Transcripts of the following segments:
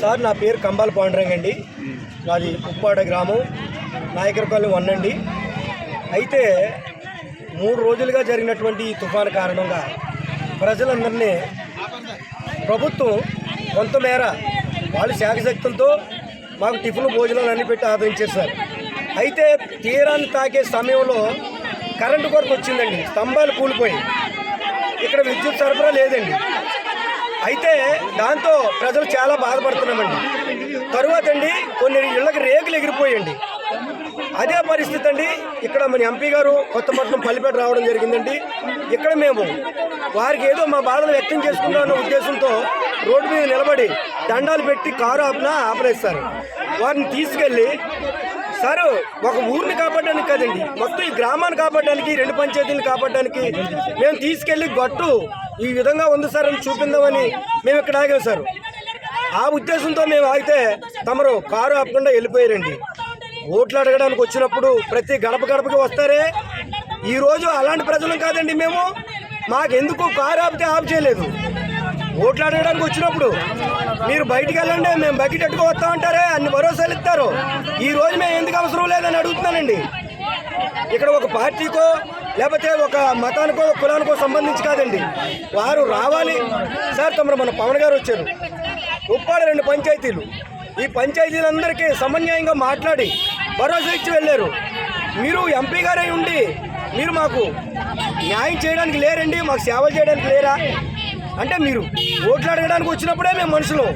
Sir నా పేరు కంబాల పాండురంగ అండి. నాది ఉప్పాడ గ్రామం. నాయకరపల్లి వన్ అండి. అయితే మూడు రోజులుగా జరిగినటువంటి ఈ తుఫాను కారణంగా ప్రజలందరినీ ప్రభుత్వం కొంతమేర వాళ్ళ శాఖశక్తులతో మాకు టిఫిన్ భోజనాలు అన్ని పెట్టి ఆదరించారు సార్. అయితే తీరాన్ని తాకే సమయంలో కరెంటు కొరకు వచ్చిందండి. స్తంభాలు కూలిపోయి ఇక్కడ విద్యుత్ సరఫరా లేదండి. అయితే దాంతో ప్రజలు చాలా బాధపడుతున్నామండి. తరువాత అండి కొన్ని ఇళ్ళకి రేకులు ఎగిరిపోయండి అదే పరిస్థితి అండి ఇక్కడ మన ఎంపీ గారు కొత్తపట్నం పల్లిపేట రావడం జరిగిందండి. ఇక్కడ మేము వారికి ఏదో మా బాధలు వ్యక్తం చేసుకుంటామన్న ఉద్దేశంతో రోడ్డు మీద నిలబడి దండాలు పెట్టి కారు ఆపినా ఆపరేస్తారు వారిని తీసుకెళ్ళి సార్ ఒక ఊరిని కాపాడడానికి కదండి మొత్తం ఈ గ్రామాన్ని కాపాడడానికి రెండు పంచాయతీలను కాపాడడానికి మేము తీసుకెళ్ళి గట్టు ఈ విధంగా ఉంది సార్ అని చూపిందామని మేము ఇక్కడ ఆగాం సార్. ఆ ఉద్దేశంతో మేము ఆగితే తమరు కారు ఆపకుండా వెళ్ళిపోయారండి. ఓట్లు అడగడానికి వచ్చినప్పుడు ప్రతి గడప గడపకి వస్తారే. ఈరోజు అలాంటి ప్రజలు కాదండి మేము. మాకెందుకు కారు ఆపితే ఆపు చేయలేదు. ఓట్లు అడగడానికి వచ్చినప్పుడు మీరు బయటికి వెళ్ళండి మేము బకెట్ ఎట్టుకు వస్తామంటారే అన్ని భరోసాలు ఇస్తారు. ఈ రోజు మేము ఎందుకు అవసరం లేదని అడుగుతున్నానండి. ఇక్కడ ఒక పార్టీకో లేకపోతే ఒక మతానికో కులానికో సంబంధించి కాదండి. వారు రావాలి. సార్ తమరు మన పవన్ గారు వచ్చారు. ఉప్పాడ రెండు పంచాయతీలు. ఈ పంచాయతీలందరికీ సమన్యాయంగా మాట్లాడి భరోసా ఇచ్చి వెళ్ళారు. మీరు ఎంపీ గారే ఉండి మీరు మాకు న్యాయం చేయడానికి లేరండి మాకు సేవలు చేయడానికి లేరా? అంటే మీరు ఓట్లు అడగడానికి వచ్చినప్పుడే మేము మనుషులు.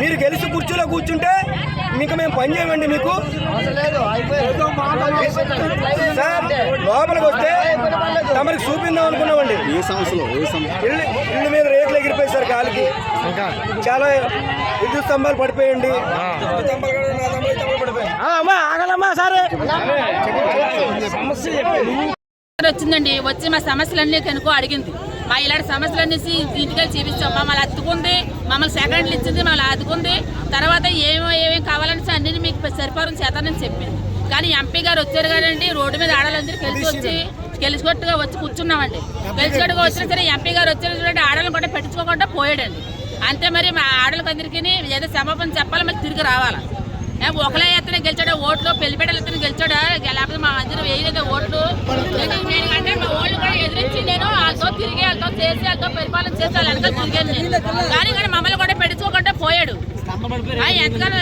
మీరు గెలిచి కుర్చీలో కూర్చుంటే మీకు మేము పని చేయమండి మీకు. సార్ లోపలికి వస్తే తమరికి చూపిందాం అనుకున్నామండి. ఏ సమస్యలో? సమస్య? ఇల్లు ఇల్లు మీద రేకులు ఎగిరిపోయి సార్ గాలికి చాలా విద్యుత్ స్తంభాలు పడిపోయండి ఆగలమ్మా సరే వచ్చిందండి. వచ్చి మా సమస్యలన్నీ కనుకో అడిగింది. మా ఇలాంటి సమస్యలన్నీ ఇంటికి చూపించాం మమ్మల్ని అత్తుకుంది మమ్మల్ని సెకండ్లు ఇచ్చింది మమ్మల్ని అతుకుంది తర్వాత ఏమో ఏమేమి కావాలని అన్ని మీకు సరిపారం చేతానని చెప్పింది. కానీ ఎంపీ గారు వచ్చారు కదండి రోడ్డు మీద ఆడాలందరూ కలిసి వచ్చి గెలిచికొట్టుగా వచ్చి కూర్చున్నామండి. గెలిచికొట్టుగా వచ్చినా సరే ఎంపీ గారు వచ్చిన చూడండి ఆడలను కూడా పెట్టించుకోకుండా పోయాడండి. అంతే మరి మా ఆడలకు అందరికీ ఏదో క్షమాపణ చెప్పాలి మరి తిరిగి రావాలా? ఒకలే ఎత్తనే గెలిచాడు ఓట్లు పెళ్ళిపేటలు ఎత్తనే గెలిచాడా? లేకపోతే మా అందరూ వేయలేదు ఓట్లు ఎందుకంటే మా ఓళ్ళు కూడా ఎదిరించి నేను వాళ్ళతో వాళ్ళతో పరిపాలన వాళ్ళ వెనకాల తిరిగాను నేను. కానీ కానీ మమ్మల్ని కూడా పెట్టుకోకుండా పోయాడు. ఎంతగానో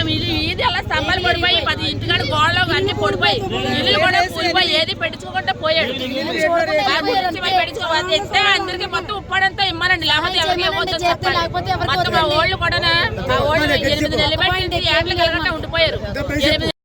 ఇది అలా స్తంభాలు పడిపోయి పది ఇంటికాడ గోడలు అన్ని పడిపోయి ఇల్లు కూడా కూలిపోయి ఏది పెట్టుకోకుండా పోయాడు. పెట్టుకోవాలి. ఇస్తే అందరికి మొత్తం ఉప్పాడంతా ఇమ్మనండి. లేకపోతే ఎవరికి చెప్పండి మొత్తం మా ఓళ్ళు కూడా మా ఓళ్ళు ఎనిమిది నెలలు బట్టి ఏళ్ళకి వెళ్ళకుండా ఉండిపోయారు.